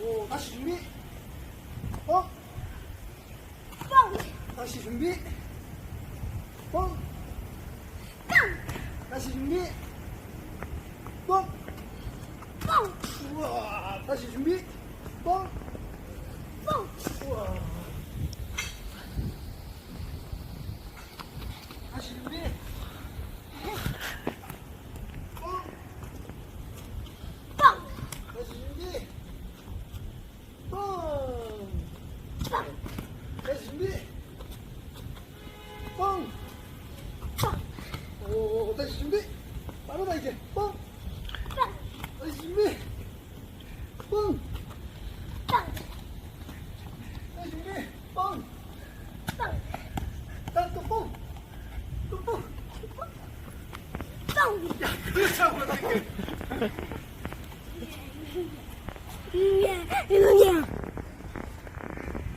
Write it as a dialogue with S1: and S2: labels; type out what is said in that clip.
S1: 오, 다시 준비. 뻥.
S2: 뻥!
S1: 다시 준비. 뻥.
S2: 뻥!
S1: 다시 준비. 뻥.
S2: 뻥!
S1: 우와, 다시 준비. 뻥.
S2: 뻥!
S1: 우와. 다시 준비. 뻥.
S2: 뻥!
S1: 다시 준비. 뻥.
S2: 뻥!
S1: 다시 준비. 뻥.
S2: 뻥!
S1: 오, 다시 준비. 빠르다 이제. 뻥.
S2: 뻥!
S1: 다시 준비. 뻥.
S2: 뻥!
S1: 다시 준비. 뻥.
S2: 뻥!
S1: 난또 뻥. 또 뻥.
S2: 뻥!
S1: 그렇다고 이렇게.
S2: 예, 이거야.